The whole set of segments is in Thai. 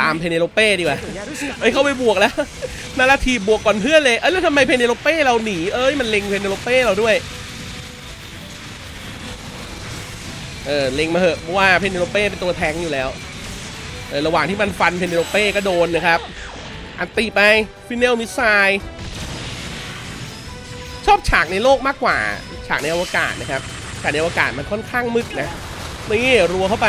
ตามเพเนโลเป้ดีกว่าเอ้ยเข้าไปบวกแล้วนาราทีบวกก่อนเพื่อนเลยเอ้ยแล้วทำไมเพเนโลเป้เราหนีเอ้ยมันเล็งเพเนโลเป้เราด้วยเออเล็งมาเหอะเพราะว่าเพเนโลเป้เป็นตัวแทงอยู่แล้วเออระหว่างที่มันฟันเพเนโลเป้ก็โดนนะครับ อันตีไปฟินเนลมิสไซชอบฉากในโลกมากกว่า ฉากในอวกาศนะครับฉากในอวกาศมันค่อนข้างมึกนะนี่รัวเข้าไป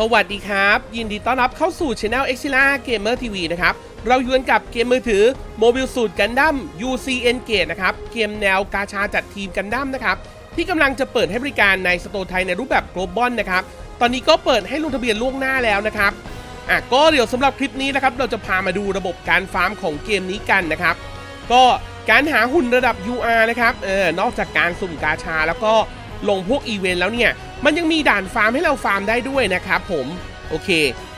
สวัสดีครับ ยินดีต้อนรับเข้าสู่ช anel e x i l a Gamer TV นะครับ เราอยู่กันกับเกมมือถือโมบิลสูตรกันดั้ม UC Engage นะครับ เกมแนวกาชาจัดทีมกันดั้มนะครับ ที่กำลังจะเปิดให้บริการในสโตร์ไทยในรูปแบบ global นะครับ ตอนนี้ก็เปิดให้ลงทะเบียนล่วงหน้าแล้วนะครับอะก็เดี๋ยวสำหรับคลิปนี้นะครับ เราจะพามาดูระบบการฟาร์มของเกมนี้กันนะครับ ก็การหาหุ่นระดับ UR นะครับเออนอกจากการสุ่มกาชาแล้วก็ลงพวกอีเวนต์แล้วเนี่ย มันยังมีด่านฟาร์มให้เราฟาร์มได้ด้วยนะครับผมโอเค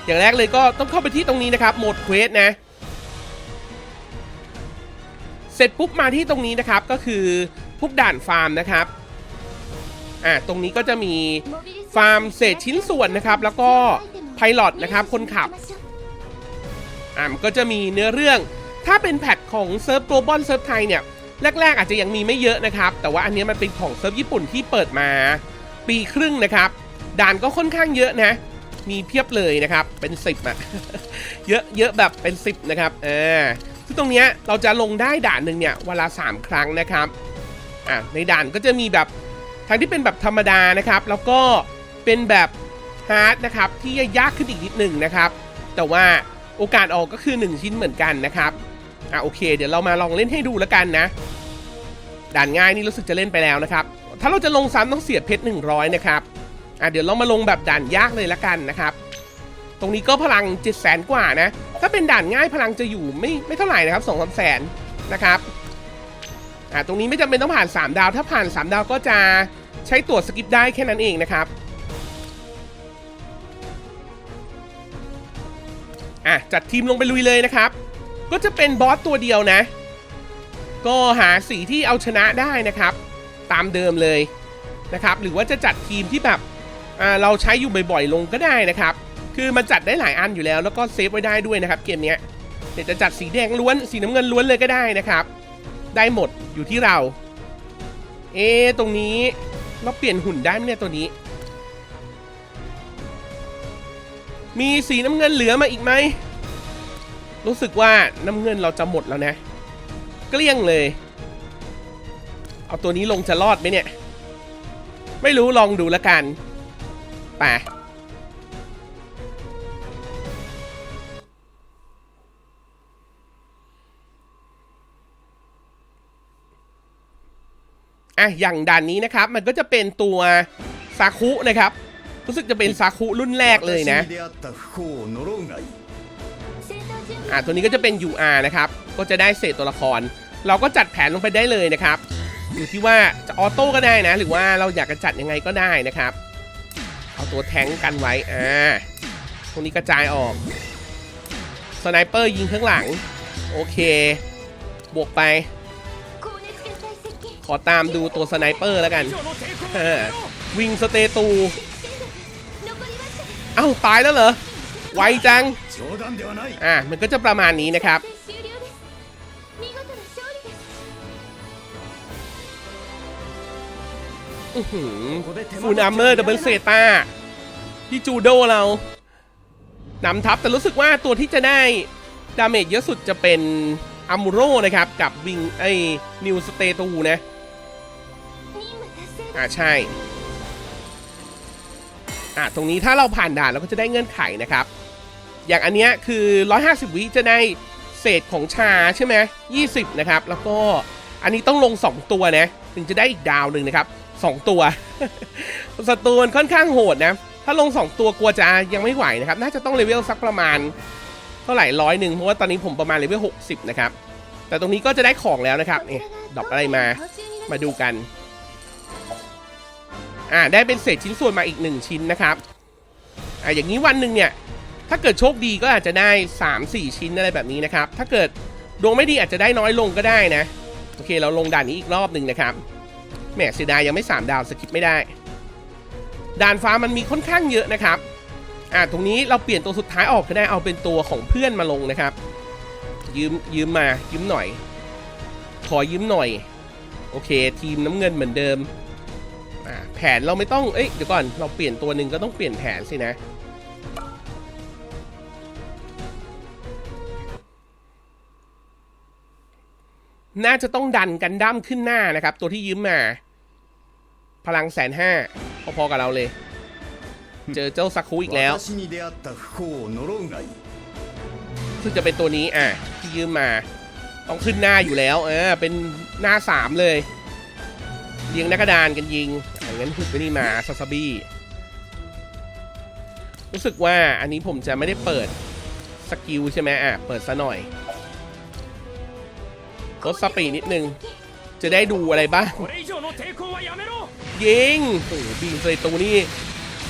อย่างแรกเลยก็ต้องเข้าไปที่ตรงนี้นะครับโหมดเควสนะ เสร็จปุ๊บมาที่ตรงนี้นะครับก็คือพวกด่านฟาร์มนะครับอะตรงนี้ก็จะมีฟาร์มเศษชิ้นส่วนนะครับ แล้วก็ไพลอตนะครับคนขับอะมันก็จะมีเนื้อเรื่อง ถ้าเป็นแพทของเซิร์ฟโกลบอลเซิร์ฟไทยเนี่ยแรกๆอาจจะยังมีไม่เยอะนะครับ แต่ว่าอันนี้มันเป็นของเซิร์ฟญี่ปุ่นที่เปิดมา ปีครึ่งนะครับ ด่านก็ค่อนข้างเยอะนะ มีเพียบเลยนะครับ เป็นสิบอะเยอะเยอะแบบเป็นสิบนะครับเออซึ่งตรงเนี้ยเราจะลงได้ด่านหนึ่งเนี่ยเวลาสามครั้งนะครับอะในด่านก็จะมีแบบทั้งที่เป็นแบบธรรมดานะครับ แล้วก็เป็นแบบฮาร์ดนะครับที่ยากขึ้นอีกนิดหนึ่งนะครับ แต่ว่าโอกาสออกก็คือ 1 ชิ้นเหมือนกันนะครับอะโอเค เดี๋ยวเรามาลองเล่นให้ดูแล้วกันนะ ด่านง่ายนี่รู้สึกจะเล่นไปแล้วนะครับ ถ้าเราจะลงซ้ำต้องเสียเพชร100 นะครับอะเดี๋ยวเรามาลงแบบด่านยากเลยละกันนะครับ ตรงนี้ก็พลัง7 0 0 0 0กว่านะ ถ้าเป็นด่านง่ายพลังจะอยู่ไม่ไม่เท่าไหร่นะครับ2 3 0 0 0 0นะครับอะตรงนี้ไม่จำเป็นต้องผ่าน 3 ดาว ถ้าผ่าน 3 ดาวก็จะใช้ตั๋วสกิปได้แค่นั้นเองนะครับอะจัดทีมลงไปลุยเลยนะครับ ก็จะเป็นบอสตัวเดียวนะ ก็หาสีที่เอาชนะได้นะครับ ตามเดิมเลยนะครับ หรือว่าจะจัดทีมที่แบบเราใช้อยู่บ่อยๆ ลงก็ได้นะครับ คือมันจัดได้หลายอันอยู่แล้ว แล้วก็เซฟไว้ได้ด้วยนะครับ เกมเนี้ยเดี๋ยวจะจัดสีแดงล้วน สีน้ำเงินล้วนเลยก็ได้นะครับ ได้หมดอยู่ที่เรา เอตรงนี้เราเปลี่ยนหุ่นได้ไหมเนี่ยตัวนี้ มีสีน้ำเงินเหลือมาอีกไหมรู้สึกว่าน้ำเงินเราจะหมดแล้วนะ เกลี้ยงเลย เอาตัวนี้ลงจะรอดไหมเนี่ย ไม่รู้ลองดูแล้วกันไปอะอย่างด่านนี้นะครับมันก็จะเป็นตัวซาคุนะครับ รู้สึกจะเป็นซาคุรุ่นแรกเลยนะ อ่าตัวนี้ก็จะเป็น UR นะครับก็จะได้เศษตัวละคร เราก็จัดแผนลงไปได้เลยนะครับอยู่ที่ว่าจะออโต้ก็ได้นะ หรือว่าเราอยากจะจัดยังไงก็ได้นะครับ เอาตัวแทงกันไว้อ่าตรงนี้กระจายออกสไนเปอร์ยิงข้างหลัง โอเค บวกไป ขอตามดูตัวสไนเปอร์แล้วกัน วิ่งสเตตู เอ้า ตายแล้วเหรอ ไวจัง อะมันก็จะประมาณนี้นะครับ ฟูนอัมเมอร์ดับเบิลเซตาที่จูโดเรานำทัพแต่รู้สึกว่าตัวที่จะได้ดาเมจเยอะสุดจะเป็นอามูโรนะครับ กับวิงไอ้นิวสเตตูนะ อ่าใช่ อะตรงนี้ถ้าเราผ่านด่านเราก็จะได้เงื่อนไขนะครับ อย่างอันเนี้ยคือ 150 วิจะได้เศษของชาใช่ไหม20นะครับ แล้วก็อันนี้ต้องลง 2 ตัวนะ ถึงจะได้อีกดาวหนึ่งนะครับ 2 ตัวสตูนค่อนข้างโหดนะ ถ้าลง 2 ตัวกลัวจะยังไม่ไหวนะครับ น่าจะต้องเลเวลสักประมาณเท่าไหร่ร้อยหนึ่งเพราะว่าตอนนี้ผมประมาณเลเวล60นะครับ แต่ตรงนี้ก็จะได้ของแล้วนะครับนี่ดรอปอะไรมา มาดูกัน อ่าได้เป็นเศษชิ้นส่วนมาอีก1ชิ้นนะครับ อ่าอย่างนี้วันหนึ่งเนี่ย ถ้าเกิดโชคดีก็อาจจะได้ 3-4 ชิ้นอะไรแบบนี้นะครับ ถ้าเกิดดวงไม่ดีอาจจะได้น้อยลงก็ได้นะ โอเคเราลงด่านนี้อีกรอบหนึ่งนะครับ แหมเสียดายยังไม่ 3 ดาวสกิปไม่ได้ ด่านฟ้ามันมีค่อนข้างเยอะนะครับ อ่าตรงนี้เราเปลี่ยนตัวสุดท้ายออกก็ได้เอาเป็นตัวของเพื่อนมาลงนะครับ ยืมยืมมายืมหน่อย ขอยืมหน่อย โอเค ทีมน้ำเงินเหมือนเดิม อ่าแผนเราไม่ต้อง เอ้ยเดี๋ยวก่อนเราเปลี่ยนตัวหนึ่งก็ต้องเปลี่ยนแผนสินะ น่าจะต้องดันกันดั้มขึ้นหน้านะครับ ตัวที่ยืมมา พลังแสนห้าพอๆกับเราเลย เจอเจ้าซักคุอีกแล้วซึ่งจะเป็นตัวนี้อะที่ยืมมา ต้องขึ้นหน้าอยู่แล้วเออเป็นหน้าสามเลยเลียงนักดานกันยิงอย่างนั้นหุบไปนี่มาซาซาบี้รู้สึกว่าอันนี้ผมจะไม่ได้เปิดสกิลใช่ไหมอะ เปิดซะหน่อย ลดสปีดนิดนึง จะได้ดูอะไรบ้าง ยิงบีมใส่ตัวนี้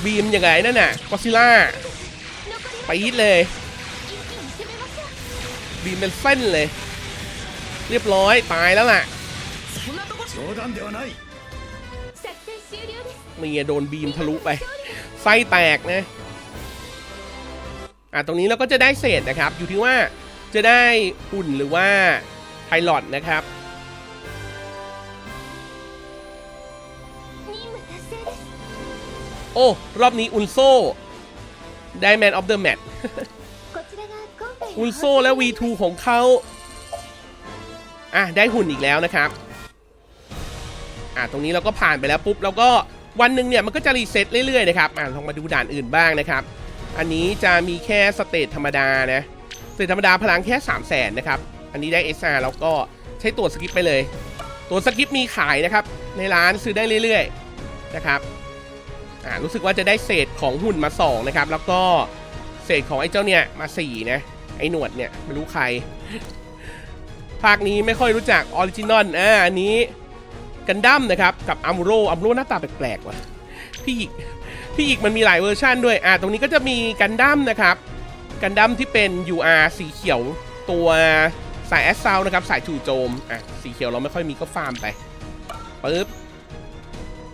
บีมยังไงนั่นน่ะก็ซิล่าไปยิดเลย บีมเป็นเส้นเลย เรียบร้อย ตายแล้วล่ะเมียโดนบีมทะลุไปไฟแตกนะอะตรงนี้เราก็จะได้เศษนะครับ อยู่ที่ว่าจะได้อุ่นหรือว่า ไพลอตนะครับโอ้ รอบนี้อุนโซได้แมนออฟเดอะแมตอุนโซและ V2 ของเขาอะ ได้หุ่นอีกแล้วนะครับ อะ ตรงนี้เราก็ผ่านไปแล้วปุ๊บ แล้วก็วันหนึ่งเนี่ย มันก็จะรีเซ็ตเรื่อยๆนะครับ อะ ลองมาดูด่านอื่นบ้างนะครับ อันนี้จะมีแค่สเตจธรรมดานะ สเตจธรรมดาพลังแค่ 3 0 0แสนนะครับ อันนี้ได้ SR แล้วก็ใช้ตัวสกิปไปเลย ตัวสกิปมีขายนะครับ ในร้านซื้อได้เรื่อยๆนะครับอ่ารู้สึกว่าจะได้เศษของหุ่นมา2นะครับแล้วก็เศษของไอ้เจ้าเนี่ยมา4นะไอ้หนวดเนี่ยไม่รู้ใคร ภาคนี้ไม่ค่อยรู้จักออริจินอลอ่าอันนี้กันดั้มนะครับกับอัมโรอัมโรหน้าตาแปลกๆว่ะพี่อีกพี่อีกมันมีหลายเวอร์ชันด้วยอ่าตรงนี้ก็จะมีกันดั้มนะครับกันดั้มที่เป็น UR สีเขียวตัว สายแอสซาวนะครับ สายจู่โจม อะ สีเขียวเราไม่ค่อยมีก็ฟาร์มไปปึ๊บ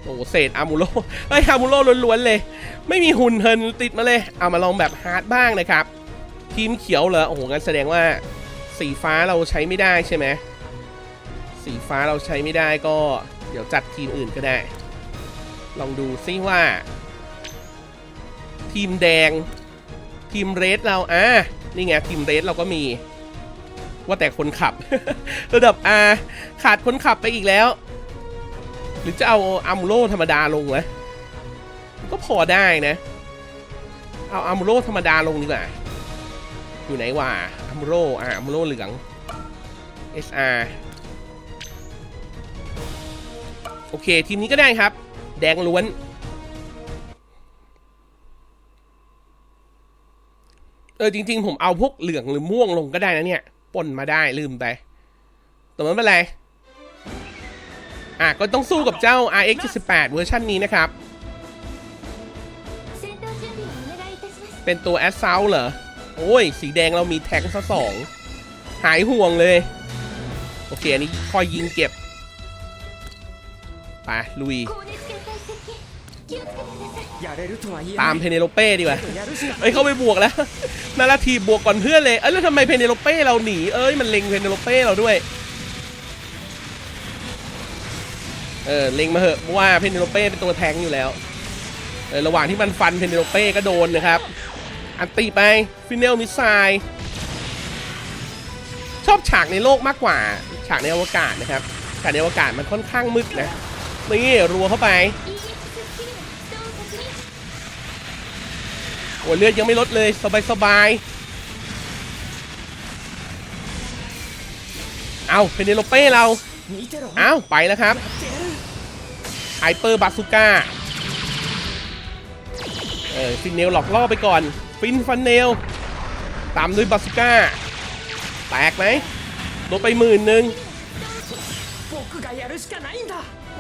โอ้โหเศษอามูโรเฮ้ยอามูโรล้วนๆเลย ไม่มีหุ่นเฮินติดมาเลย เอามาลองแบบฮาร์ดบ้างนะครับ ทีมเขียวเหรอ โอ้โห งั้นแสดงว่าสีฟ้าเราใช้ไม่ได้ใช่ไหม สีฟ้าเราใช้ไม่ได้ก็ เดี๋ยวจัดทีมอื่นก็ได้ ลองดูซิว่า ทีมแดง ทีมเรดเรา อะ นี่ไง ทีมเรดเราก็มี ว่าแต่คนขับ ระดับ R ขาดคนขับไปอีกแล้ว หรือจะเอาอัมโรธรรมดาลงไหมก็พอได้นะ เอาอัมโรธรรมดาลงดีกว่า อยู่ไหนวะอัมโรอะอัมโรเหลือง SR โอเค ทีมนี้ก็ได้ครับ แดงล้วน เออ จริง ๆ ผมเอาพวกเหลืองหรือม่วงลงก็ได้นะเนี่ย ป่นมาได้ลืมไปแต่ไม่เป็นไร อะ ก็ต้องสู้กับเจ้า RX 78เวอร์ชันนี้นะครับ เป็นตัวแอสเซลเหรอ โอ้ย สีแดงเรามีแท็กซะสอง หายห่วงเลย โอเค อันนี้คอยยิงเก็บ ไป ลุย ตามเพเนโลเป้ดีกว่าเอ้ยเข้าไปบวกแล้วนาราทีบวกก่อนเพื่อนเลยเอ้ยแล้วทำไมเพเนโลเป้เราหนีเอ้ยมันเล็งเพเนโลเป้เราด้วยเออเล็งมาเหอะว่าเพเนโลเป้เป็นตัวแทงอยู่แล้วเออระหว่างที่มันฟันเพเนโลเป้ก็โดนนะครับ อันตีไปฟินเนลมิสไซชอบฉากในโลกมากกว่า ฉากในอวกาศนะครับฉากในอวกาศมันค่อนข้างมึกนะนี่รัวเข้าไป โอ้เลือดยังไม่ลดเลย สบายสบาย เอาเป็นเดโลเป้เรา เอาไปแล้วครับไฮเปอร์บาสุก้า เออฟินเนลหลอกล่อไปก่อน ฟินฟันเนล ตามด้วยบาสุก้า แตกไหมลดไปหมื่นหนึ่ง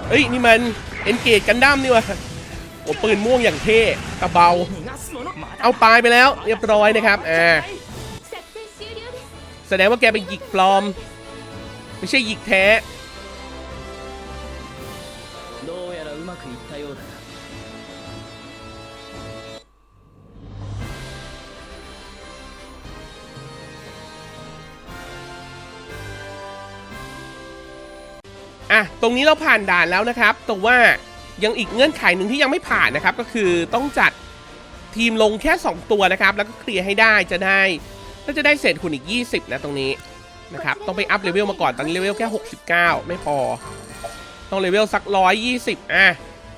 เฮ้ย นี่มัน เอ็นเกจกันดั้มนี่วะโอ้ปืนม่วงอย่างเท่กระเบา เอาปลายไปแล้ว เรียบร้อยนะครับอ่แสดงว่าแกเป็นหยิกปลอม ไม่ใช่หยิกแท้อะตรงนี้เราผ่านด่านแล้วนะครับแต่ว่ายังอีกเงื่อนไขหนึ่งที่ยังไม่ผ่านนะครับ ก็คือต้องจัด ทีมลงแค่ 2 ตัวนะครับ แล้วก็เคลียร์ให้ได้จะได้ก็จะได้เศษหุ่นอีก 20 นะตรงนี้นะครับ ต้องไปอัพเลเวลมาก่อน ตอนนี้เลเวลแค่ 69 ไม่พอ ต้องเลเวลสัก 120 อะ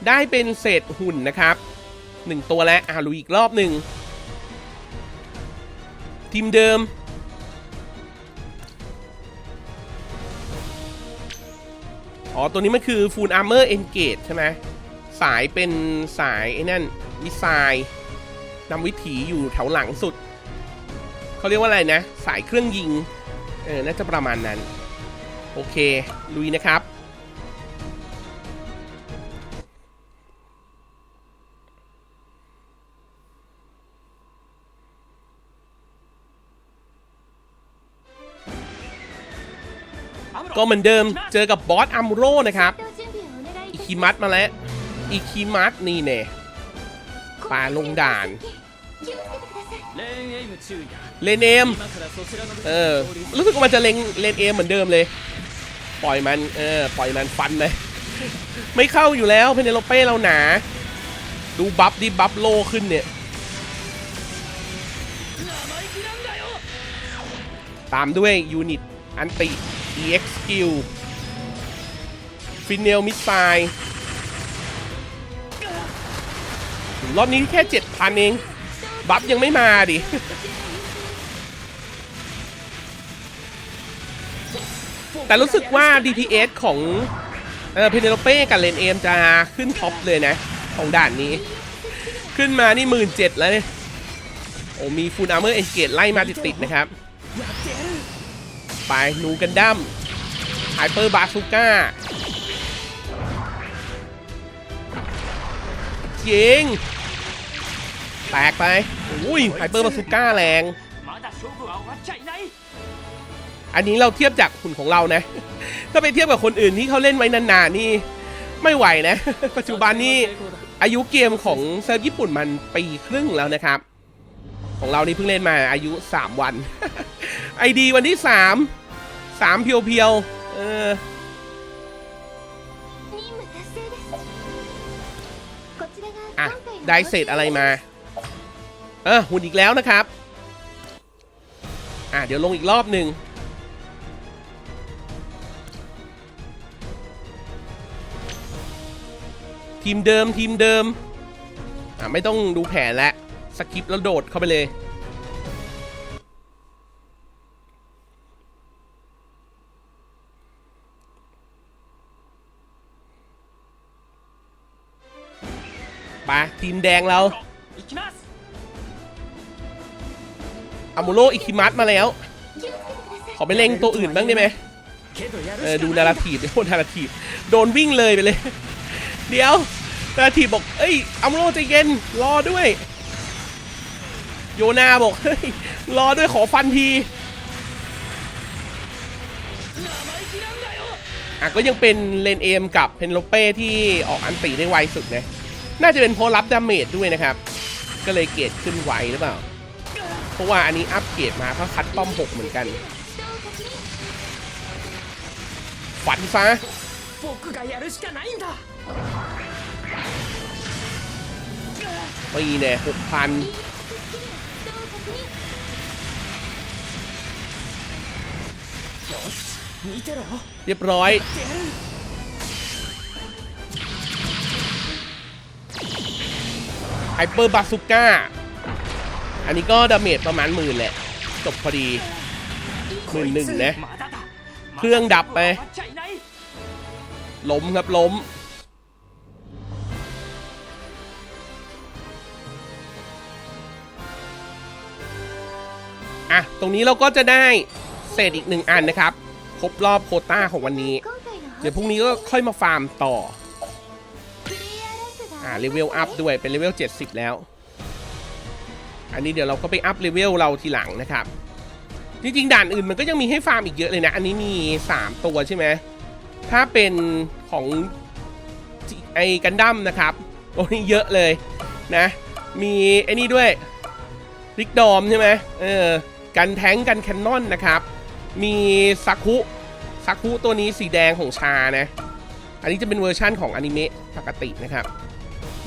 ได้เป็นเศษหุ่นนะครับ 1 ตัวแล้วอะลุยอีกรอบหนึ่ง ทีมเดิม อ๋อ ตัวนี้มันคือ Full Armor Engage ใช่ไหม สายเป็นสายไอ้นั่นมิสไซล์ นำวิถีอยู่แถวหลังสุด เขาเรียกว่าอะไรนะ สายเครื่องยิง เออ น่าจะประมาณนั้น โอเค ลุยนะครับ ก็เหมือนเดิม เจอกับบอสอัมโรนะครับ อิคิมัตมาแล้ว อิคิมัตนี่เน่ปลาลงด่าน เลนเอมเออรู้สึกว่ามันจะเลนเลนเอมเหมือนเดิมเลย ปล่อยมันเออปล่อยมันฟันเลยไม่เข้าอยู่แล้วเพเนโลเป้เราหนา ดูบัฟดิบัฟโลขึ้นเนี่ย ตามด้วยยูนิตอันติ EX สกิลฟินเนลมิสไซรอบนี้แค่ 7,000 เอง บัฟยังไม่มาดิ แต่รู้สึกว่า DPS ของเออเพเนโลเป้กับเลนเอมจะขึ้นท็อปเลยนะ ของด่านนี้ ขึ้นมานี่หมื่นเจ็ดแล้วเนี่ย โอ้มีฟูลอาร์เมอร์เอนเกตไล่มาติดๆนะครับ ไปนูกันดั้มไฮเปอร์บาซูก้าเยิง แตกไปอุ้ยไฮเปอร์บาซูก้าแรง อันนี้เราเทียบจากหุ่นของเรานะ ถ้าไปเทียบกับคนอื่นที่เขาเล่นไว้นานๆนี่ ไม่ไหวนะ ปัจจุบันนี่อายุเกมของเซิร์ฟญี่ปุ่นมันปีครึ่งแล้วนะครับ ของเรานี่เพิ่งเล่นมาอายุ 3 วันไอดีวันที่ 3 3 เพียวๆเอออะ ได้เศษอะไรมา อะหุ่นอีกแล้วนะครับ อะเดี๋ยวลงอีกรอบหนึ่งทีมเดิมทีมเดิม อะไม่ต้องดูแผนแล้วสกิปแล้วโดดเข้าไปเลย ไปทีมแดงเรา อามโรอิคิมัสมาแล้ว ขอไปเล่งตัวอื่นบ้างได้ไหมเออดูนาราทีฟโดนนาราทีฟโดนวิ่งเลยไปเลย เดี๋ยวนาราทีบอก เอ้ยอามโรใจเย็นรอด้วย โยนาบอกเฮ้ยรอด้วยขอฟันทีอะก็ยังเป็นเลนเอมกับเพนโลเป้ที่ออกอันตีได้ไวสุดนะ น่าจะเป็นโพรับดาเมจด้วยนะครับ ก็เลยเกตขึ้นไวหรือเปล่า เพราะว่าอันนี้อัปเกรดมาเขาคัดป้อมหกเหมือนกันฝันฟ้าปีเนี่ยหกพันเรียบร้อย ไฮเปอร์บาสุก้า อันนี้ก็ดาเมจประมาณหมื่นแหละ จบพอดีหมื่นหนึ่งนะ เครื่องดับไป ล้มครับล้ม อะ ตรงนี้เราก็จะได้เศษอีกหนึ่งอันนะครับ ครบรอบโคต้าของวันนี้ เดี๋ยวพรุ่งนี้ก็ค่อยมาฟาร์มต่อ อ่าเลเวลอัพด้วยเป็นเลเวล 70 แล้ว อันนี้เดี๋ยวเราก็ไปอัพเลเวลเราทีหลังนะครับ จริงๆด่านอื่นมันก็ยังมีให้ฟาร์มอีกเยอะเลยนะ อันนี้มี 3 ตัวใช่ไหมถ้าเป็นของไอ้กันดั้มนะครับโอ้ยเยอะเลยนะ มีไอ้นี่ด้วยริกดอมใช่ไหมเออกันแท้งกันแคนนอนนะครับ มีซักคุซักคุตัวนี้สีแดงของชานะ อันนี้จะเป็นเวอร์ชั่นของอนิเมะปกตินะครับ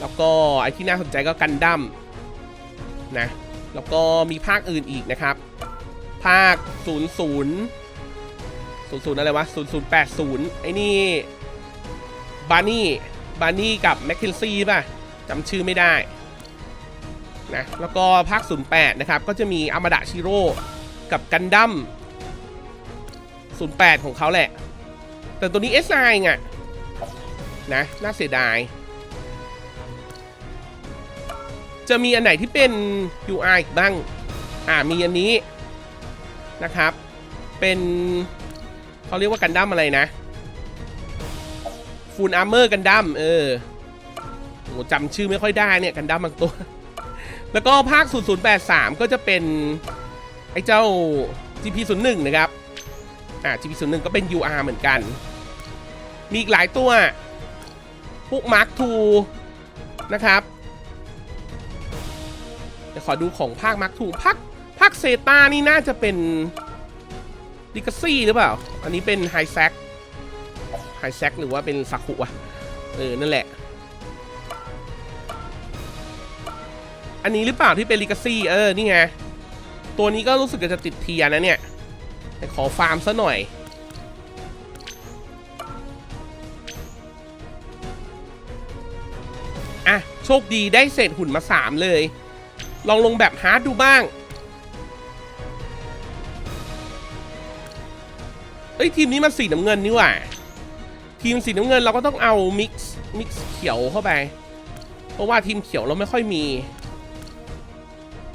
แล้วก็ไอที่น่าสนใจก็กันดั้ม นะ แล้วก็มีภาคอื่นอีกนะครับ ภาค 00 00 อะไรวะ 0080 ไอ้นี่บาร์นี่บาร์นี่กับแมคเคนซี่ป่ะจำชื่อไม่ได้นะแล้วก็ภาค 08 นะครับ ก็จะมีอามาดะชิโร่กับกันดั้ม08 ของเขาแหละ แต่ตัวนี้ S9 อะนะน่าเสียดาย จะมีอันไหนที่เป็น UI อีกบ้าง อ่า มีอันนี้นะครับ เป็นเขาเรียกว่ากันดั้มอะไรนะฟูลอาร์เมอร์กันดั้มเออโหจำชื่อไม่ค่อยได้เนี่ยกันดั้มบางตัว แล้วก็ภาค 0083 ก็จะเป็น ไอ้เจ้า GP01 นะครับ อ่า GP01 ก็เป็น UR เหมือนกัน มีอีกหลายตัว พวก Mark II นะครับ เดี๋ยวขอดูของภาค Mark II ภาคภาคเซตานี่น่าจะเป็นดิกซี่หรือเปล่า อันนี้เป็นไฮแซกไฮแซกหรือว่าเป็นซากุอะเออ นั่นแหละ อันนี้หรือเปล่าที่เป็นลิกซี่เออ นี่ไง ตัวนี้ก็รู้สึกจะติดเทียนะเนี่ยแต่ขอฟาร์มซะหน่อย อะ โชคดีได้เศษหุ่นมา3เลย ลองลงแบบฮาร์ดดูบ้าง เอ้ยทีมนี้มันสีน้ำเงินนี่หว่า ทีมสีน้ำเงินเราก็ต้องเอามิกซ์มิกซ์เขียวเข้าไป เพราะว่าทีมเขียวเราไม่ค่อยมี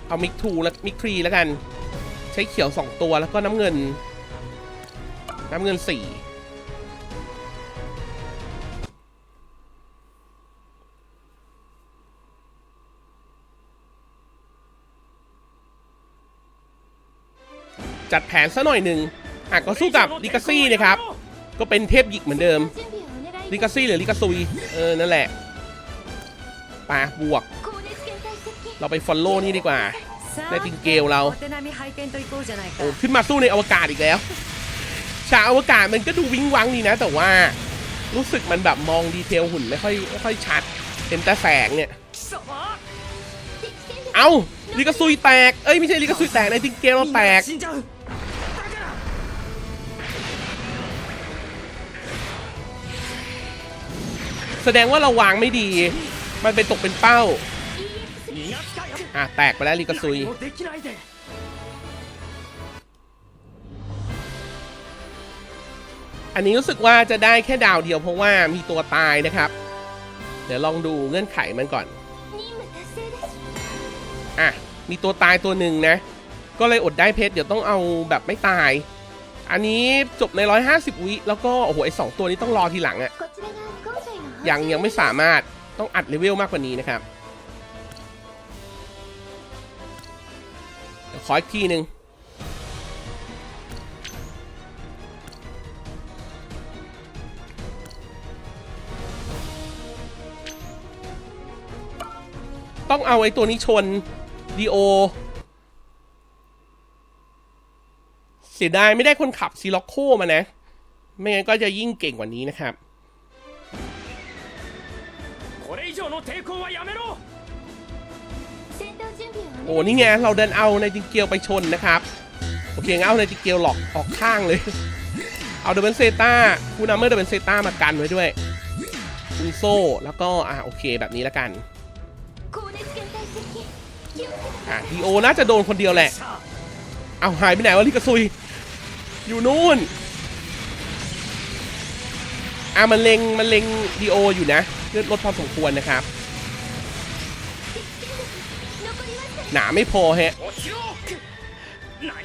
เอามิกทูและมิกทรีแล้วกัน ใช้เขียว 2 ตัวแล้วก็น้ำเงิน น้ำเงิน4 จัดแผนซะหน่อยหนึ่งอะก็สู้กับลิกาซี่นะครับ ก็เป็นเทพหยิกเหมือนเดิมลิกาซี่หรือลิกาซุยเออ นั่นแหละปะบวก เราไปฟอลโล่นี่ดีกว่าได้ติงเกลเราโอ้ขึ้นมาสู้ในอวกาศอีกแล้ว ฉากอวกาศมันก็ดูวิ้งวังดีนะ แต่ว่ารู้สึกมันแบบมองดีเทลหุ่นไม่ค่อยไม่ค่อยชัด เป็นแต่แสงเนี่ย เอาลิกาซุยแตก เอ้ยไม่ใช่ลิกาซุยแตกในติงเกลเราแตก แสดงว่าเราวางไม่ดี มันไปตกเป็นเป้า อะ แตกไปแล้วลีกาซุย อันนี้รู้สึกว่าจะได้แค่ดาวเดียวเพราะว่ามีตัวตายนะครับ เดี๋ยวลองดูเงื่อนไขมันก่อน อะ มีตัวตายตัวหนึ่งนะ ก็เลยอดได้เพชร เดี๋ยวต้องเอาแบบไม่ตาย อันนี้จบใน 150 วิ แล้วก็ โอ้โห ไอสองตัวนี้ต้องรอทีหลังอะ ยังยังไม่สามารถต้องอัดเลเวลมากกว่านี้นะครับเดี๋ยวขออีกทีหนึ่งต้องเอาไอ้ตัวนี้ชนดีโอเสียดายไม่ได้คนขับซีล็อกโคมานะ ไม่งั้นก็จะยิ่งเก่งกว่านี้นะครับ โอ้นี่ไงเราเดินเอาในจิงเกียวไปชนนะครับ โอเคงั้นเอาในจิงเกียวหลอกออกข้างเลย เอาเดเวนเซต้าคูนาเมอร์เดเวนเซต้ามากันไว้ด้วยคุณโซ่แล้วก็อ่าโอเคแบบนี้แล้วกันอะดีโอน่าจะโดนคนเดียวแหละ เอาหายไปไหนวะลิกาซุย อยู่นู่นอะมันเล็งมันเล็งดีโออยู่นะเลดพอสมควรนะครับ หนาไม่พอฮะ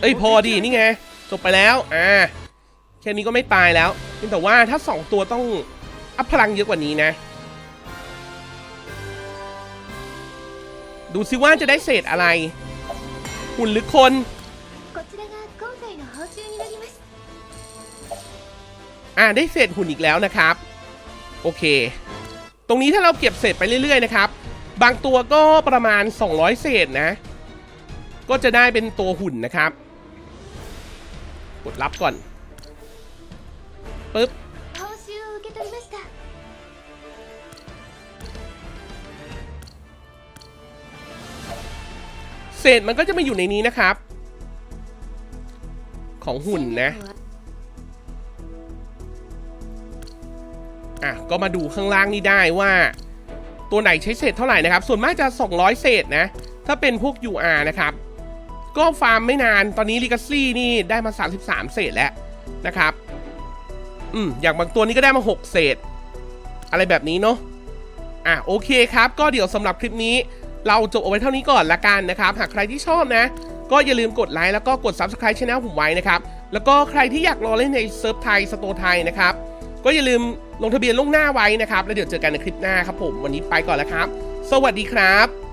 เอ้ยพอดีนี่ไง จบไปแล้ว อ่า แค่นี้ก็ไม่ตายแล้วเพียงแต่ว่าถ้า 2 ตัวต้องอัพพลังเยอะกว่านี้นะ ดูซิว่าจะได้เศษอะไร หุ่นหรือคนอ่าได้เศษหุ่นอีกแล้วนะครับ โอเค ตรงนี้ถ้าเราเก็บเศษไปเรื่อยๆนะครับ บางตัวก็ประมาณ 200 เศษนะ ก็จะได้เป็นตัวหุ่นนะครับ กดรับก่อนปึ๊บเศษมันก็จะมาอยู่ในนี้นะครับ ของหุ่นนะ อะก็มาดูข้างล่างนี่ได้ว่า ตัวไหนใช้เศษเท่าไหร่นะครับ ส่วนมากจะ 200 เศษนะ ถ้าเป็นพวก UR นะครับ ก็ฟาร์มไม่นานตอนนี้ลิกาซี่นี่ได้มา 33 เศษแล้วนะครับอืมอย่างบางตัวนี้ก็ได้มา 6 เศษ อะไรแบบนี้เนาะอะโอเคครับ ก็เดี๋ยวสำหรับคลิปนี้ เราจบเอาไว้เท่านี้ก่อนละกันนะครับ หากใครที่ชอบนะ ก็อย่าลืมกดไลค์แล้วก็กด Subscribe Channel ผมไว้นะครับ แล้วก็ใครที่อยากรอเล่นในเซิร์ฟไทยสโตไทยนะครับ ก็อย่าลืม ลงทะเบียนล่วงหน้าไว้นะครับ แล้วเดี๋ยวเจอกันในคลิปหน้าครับผม วันนี้ไปก่อนแล้วครับ สวัสดีครับ